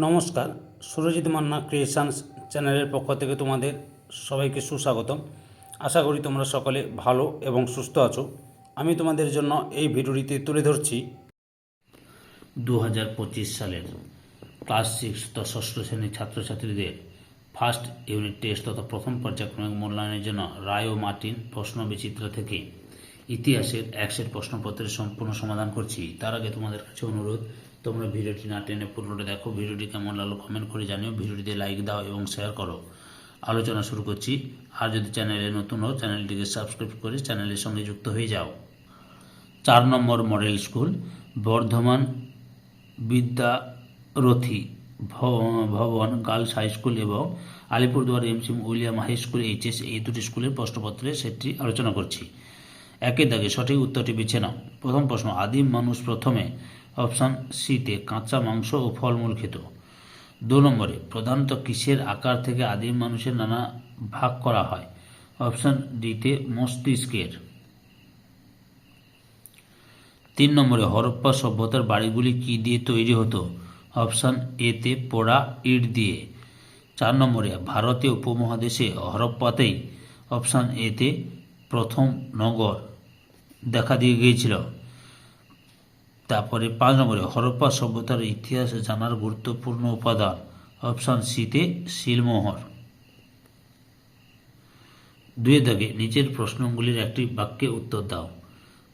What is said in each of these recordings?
নমস্কার, সুরজিৎ মান্না ক্রিয়েশনস চ্যানেলের পক্ষ থেকে তোমাদের সবাইকে সুস্বাগতম। আশা করি তোমরা সকলে ভালো এবং সুস্থ আছো। আমি তোমাদের জন্য এই ভিডিওটিতে তুলে ধরছি দু হাজার পঁচিশ সালের ক্লাস সিক্স তথা ষষ্ঠ শ্রেণির ছাত্রছাত্রীদের ফার্স্ট ইউনিট টেস্ট তথা প্রথম পর্যায়ক্রমিক মূল্যায়নের জন্য রায় ও মার্টিন প্রশ্ন বিচিত্র থেকে ইতিহাসের একশের প্রশ্নপত্রের সম্পূর্ণ সমাধান করছি। তার আগে তোমাদের কাছে অনুরোধ তোমরা ভিডিওটি না টেনে পুরোটা দেখো। ভিডিওটি কেমন লাগল কমেন্ট করে জানিও। ভিডিওটিতে লাইক দাও এবং শেয়ার করো। আলোচনা শুরু করছি। আর যদি চ্যানেলে নতুন হও চ্যানেলটিকে সাবস্ক্রাইব করে চ্যানেলের সঙ্গে যুক্ত হয়ে যাও। চার নম্বর model school Bardhaman Vidyarthi Bhavan girls high school এবং Alipurduar MC William high school HS এই দুটি স্কুলের প্রশ্নপত্রে সেটি আলোচনা করছি। একের দাগে সঠিক উত্তরটি বেছে নাও। প্রথম প্রশ্ন, আদিম মানুষ প্রথমে অপশান সিতে কাঁচা মাংস ও ফলমূল খেত। দু নম্বরে, প্রধানত কিসের আকার থেকে আদিম মানুষের নানা ভাগ করা হয়? অপশান ডিতে মস্তিষ্কের। তিন নম্বরে, হরপ্পা সভ্যতার বাড়িগুলি কি দিয়ে তৈরি হতো? অপশান এতে পোড়া, ইট দিয়ে। চার নম্বরে ভারতীয় উপমহাদেশে হরপ্পাতেই অপশান এতে প্রথম নগর দেখা দিয়ে গিয়েছিল। তারপরে পাঁচ নম্বরে, হরপ্পা সভ্যতার ইতিহাস জানার গুরুত্বপূর্ণ উপাদান, অপশান সিতে শিলমোহর। দুই দাগে নিচের প্রশ্নগুলির একটি বাক্যে উত্তর দাও।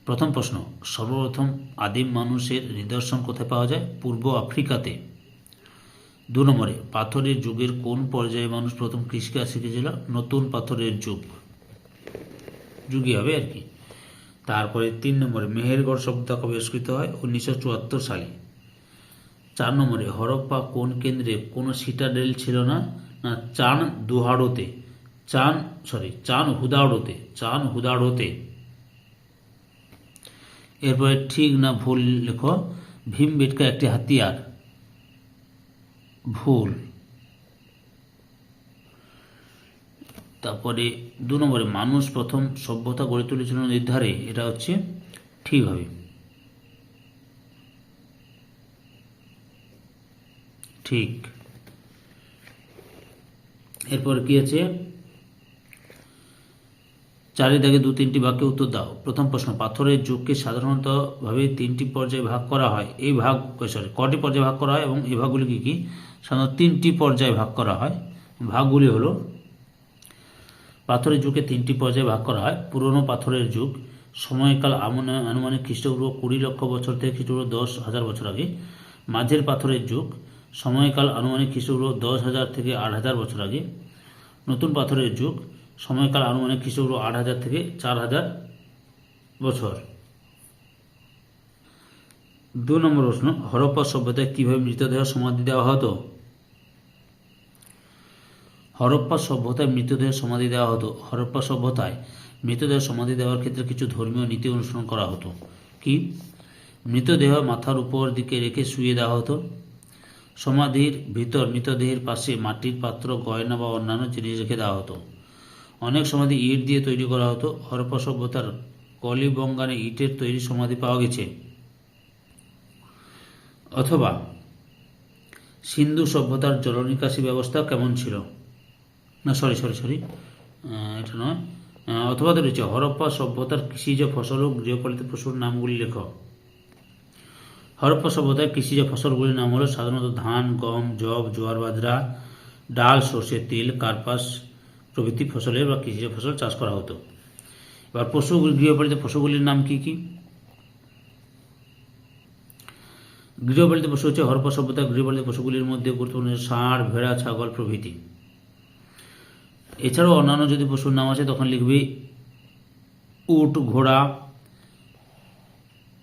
প্রথম প্রশ্ন, সর্বপ্রথম আদিম মানুষের নিদর্শন কোথায় পাওয়া যায়? পূর্ব আফ্রিকাতে। দু নম্বরে, পাথরের যুগের কোন পর্যায়ে মানুষ প্রথম কৃষিকাজ শিখেছিল? নতুন পাথরের যুগ। যুগই হবে আর কি। তারপরে তিন নম্বরে মেহেরগড় শব্দ কবে আবিষ্কৃত হয় উনিশশো চুয়াত্তর সালে। চার নম্বরে হরপ্পা কোন কেন্দ্রে কোনো সিটাডেল ছিল না? না, চান দুহাড়োতে। চান সরি চান হুদাড়োতে। চান হুদাড়োতে। এরপরে ঠিক না ভুল লেখো ভীম বেটকা একটি হাতিয়ার। ভুল। তারপরে দু নম্বরে মানুষ প্রথম সভ্যতা গড়ে তুলেছিল নির্ধারে, এটা হচ্ছে ঠিক হবে। ঠিক। এরপর কি আছে? চারিদিকে দু তিনটি বাক্যে উত্তর দাও। প্রথম প্রশ্ন, পাথরের যুগকে সাধারণতভাবে তিনটি পর্যায়ে ভাগ করা হয়। এই ভাগ সরি কটি পর্যায়ে ভাগ করা হয় এবং এই ভাগগুলি কী কী? সাধারণত তিনটি পর্যায়ে ভাগ করা হয়। ভাগগুলি হলো পাথরের যুগে তিনটি পর্যায়ে ভাগ করা হয়। পুরনো পাথরের যুগ, সময়কাল আনুমানিক খ্রিস্টপূর্ব কুড়ি লক্ষ বছর থেকে খ্রিস্টপূর্ব দশ হাজার বছর আগে। মাঝের পাথরের যুগ, সময়কাল আনুমানিক খ্রিস্টপূর্ব দশ হাজার থেকে আট হাজার বছর আগে। নতুন পাথরের যুগ, সময়কাল আনুমানিক খ্রিস্টপূর্ব আট হাজার থেকে চার হাজার বছর। দু নম্বর প্রশ্ন, হরপ্পা সভ্যতায় কীভাবে মৃতদেহ সমাধি দেওয়া হতো? হরপ্পা সভ্যতায় মৃতদেহ সমাধি দেওয়া হতো। হরপ্পা সভ্যতায় মৃতদেহ সমাধি দেওয়ার ক্ষেত্রে কিছু ধর্মীয় নীতি অনুসরণ করা হতো। কি? মৃতদেহ মাথার উপর দিকে রেখে শুয়ে দেওয়া হতো। সমাধির ভিতর মৃতদেহের পাশে মাটির পাত্র, গয়না বা অন্যান্য জিনিস রেখে দেওয়া হতো। অনেক সমাধি ইট দিয়ে তৈরি করা হতো। হরপ্পা সভ্যতার কলিবঙ্গানে ইটের তৈরি সমাধি পাওয়া গেছে। অথবা সিন্ধু সভ্যতার জলনিকাশি ব্যবস্থা কেমন ছিল? না সরি সরি সরি এটা নয়। অথবা রয়েছে হরপ্পা সভ্যতার কৃষিজ ফসল ও গৃহপালিত পশুর নামগুলি লেখ। হরপ্পা সভ্যতায় কৃষিজ ফসলগুলির নাম হলো সাধারণত ধান, গম জব জোয়ার, বাজরা, ডাল, সর্ষে, তিল, কার্পাস প্রভৃতি ফসলের বা কৃষিজ ফসল চাষ করা হতো। এবার পশু গৃহপালিত পশুগুলির নাম কি কি? গৃহপালিত পশু হচ্ছে হরপ্পা সভ্যতার গৃহপালিত পশুগুলির মধ্যে গুরুত্বপূর্ণ ষাঁড়, ভেড়া, ছাগল প্রভৃতি। এছাড়াও অন্যান্য যদি পশুর নাম আছে, তখন লিখবি উট, ঘোড়া,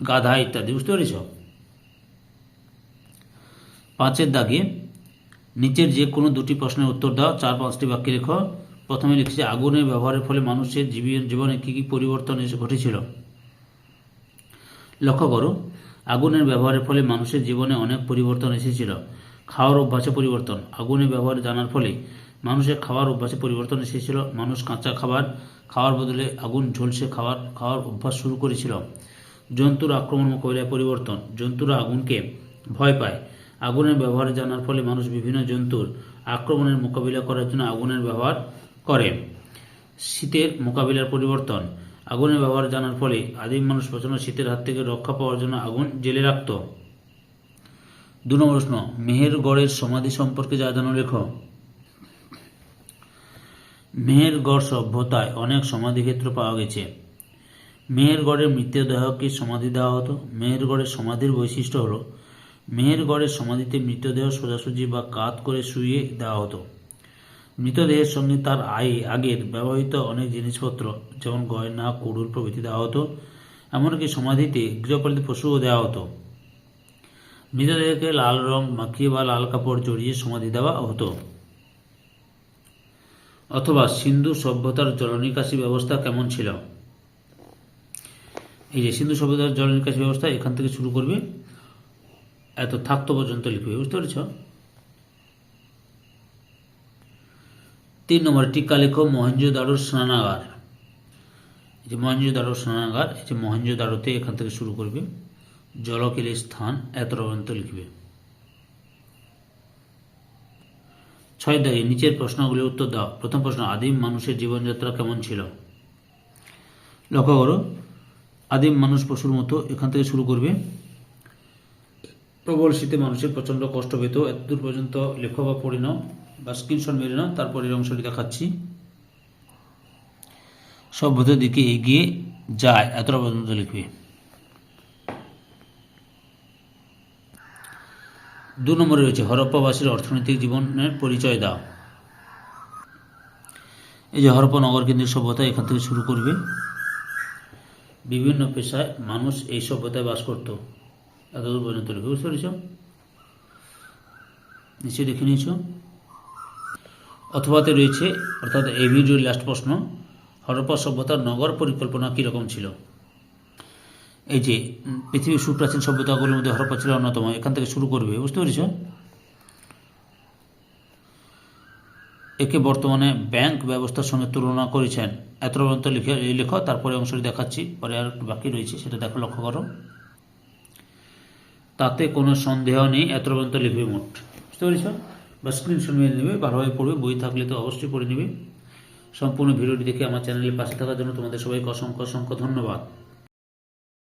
গাধা ইত্যাদি। বুঝতে পেরেছ? পাঁচের দাগে নিচের যে কোনো দুটি প্রশ্নের উত্তর দাও, চার পাঁচটি বাক্যে লেখো। প্রথমে লিখেছে, আগুনের ব্যবহারের ফলে মানুষের জীবন- জীবনে কী কী পরিবর্তন এসে ঘটেছিল? লক্ষ্য করো, আগুনের ব্যবহারের ফলে মানুষের জীবনে অনেক পরিবর্তন এসেছিল। খাওয়ার অভ্যাসে পরিবর্তন। আগুনের ব্যবহার জানার ফলে মানুষের খাওয়ার অভ্যাসে পরিবর্তন এসেছিল। মানুষ কাঁচা খাবার খাওয়ার বদলে আগুন, ঝলসে খাওয়ার খাওয়ার অভ্যাস শুরু করেছিল। জন্তুর আক্রমণ মোকাবিলায় পরিবর্তন। জন্তুরা আগুনকে ভয় পায়। আগুনের ব্যবহার জানার ফলে মানুষ বিভিন্ন জন্তুর আক্রমণের মোকাবিলা করার জন্য আগুনের ব্যবহার করে। শীতের মোকাবিলার পরিবর্তন। আগুনের ব্যবহার জানার ফলে আদিম মানুষ প্রচণ্ড শীতের হাত থেকে রক্ষা পাওয়ার জন্য আগুন জেলে রাখত। দু নম্বর প্রশ্ন, মেহেরগড়ের সমাধি সম্পর্কে যা জানো লেখো। মেহেরগড় সভ্যতায় অনেক সমাধিক্ষেত্র পাওয়া গেছে। মেহেরগড়ের মৃতদেহকে সমাধি দেওয়া হতো। মেহেরগড়ের সমাধির বৈশিষ্ট্য হলো, মেহেরগড়ের সমাধিতে মৃতদেহ সোজাসুজি বা কাত করে শুয়ে দেওয়া হতো। মৃতদেহের সঙ্গে তার আয়ে আগের ব্যবহৃত অনেক জিনিসপত্র, যেমন গয়না, কুড়ুল প্রভৃতি দেওয়া হতো। এমনকি সমাধিতে গৃহপালিত পশুও দেওয়া হতো। মৃতদেহকে লাল রং মাখিয়ে বা লাল কাপড় জড়িয়ে সমাধি দেওয়া হতো। অথবা সিন্ধু সভ্যতার জলনিকাশি ব্যবস্থা কেমন ছিল? এই যে সিন্ধু সভ্যতার জলনিকাশি ব্যবস্থা এখান থেকে শুরু করবে। এত থাকতো পর্যন্ত লিখবে বুঝতে পেরেছ? তিন নম্বর টিকা লেখো মহেঞ্জোদারোর স্নানাগার। এই যে মহেঞ্জোদারোর স্নানাগার, এই যে মহেঞ্জোদারোতে এখান থেকে শুরু করবে। জলকেলের স্থান এত পর্যন্ত লিখবে। ছয় দাগে নিচের প্রশ্নগুলির উত্তর দাও। প্রথম প্রশ্ন, আদিম মানুষের জীবনযাত্রা কেমন ছিল? লক্ষ্য করো, আদিম মানুষ পশুর মতো এখান থেকে শুরু করবে। প্রবল শীতে মানুষের প্রচণ্ড কষ্ট পেত। এতদূর পর্যন্ত লেখো বা পড়ে নাও বা স্ক্রিনশট মেরে নাও, তারপরের অংশটি দেখাচ্ছি। সভ্যতার দিকে এগিয়ে যায় এতটা পর্যন্ত লিখবে। দু নম্বরে রয়েছে, হরপ্পাবাসীর অর্থনৈতিক জীবনের পরিচয় দাও। এই যে হরপ্পা নগর কেন্দ্রিক সভ্যতা এখান থেকে শুরু করবে। বিভিন্ন পেশায় মানুষ এই সভ্যতায় বাস করত। এতদূর পর্যন্ত লিখে বুঝতে পেরেছ নিশ্চয়ই দেখে নিয়েছ। অথবাতে রয়েছে, অর্থাৎ এই ভিডিওর লাস্ট প্রশ্ন, হরপ্পা সভ্যতার নগর পরিকল্পনা কীরকম ছিল? এই যে পৃথিবীর সুপ্রাচীন সভ্যতাগুলির মধ্যে হরপ্পা ছিল অন্যতম, এখান থেকে শুরু করবে, বুঝতে পেরেছ? একে বর্তমানে ব্যাংক ব্যবস্থার সঙ্গে তুলনা করেছেন। এত পর্যন্ত লিখে, লেখো, তারপরে অংশটি দেখাচ্ছি, পরে আর বাকি রয়েছে, সেটা দেখো, লক্ষ্য করো। তাতে কোনো সন্দেহ নেই, এত পর্যন্ত লিখবে মোট। বুঝতে পেরেছ? বা স্ক্রিনশট মেরে নেবে, ভালোভাবে পড়বে, বই থাকলে তো অবশ্যই পড়ে নেবে। সম্পূর্ণ ভিডিওটি দেখে আমার চ্যানেলের পাশে থাকার জন্য তোমাদের সবাইকে অসংখ্য অসংখ্য ধন্যবাদ।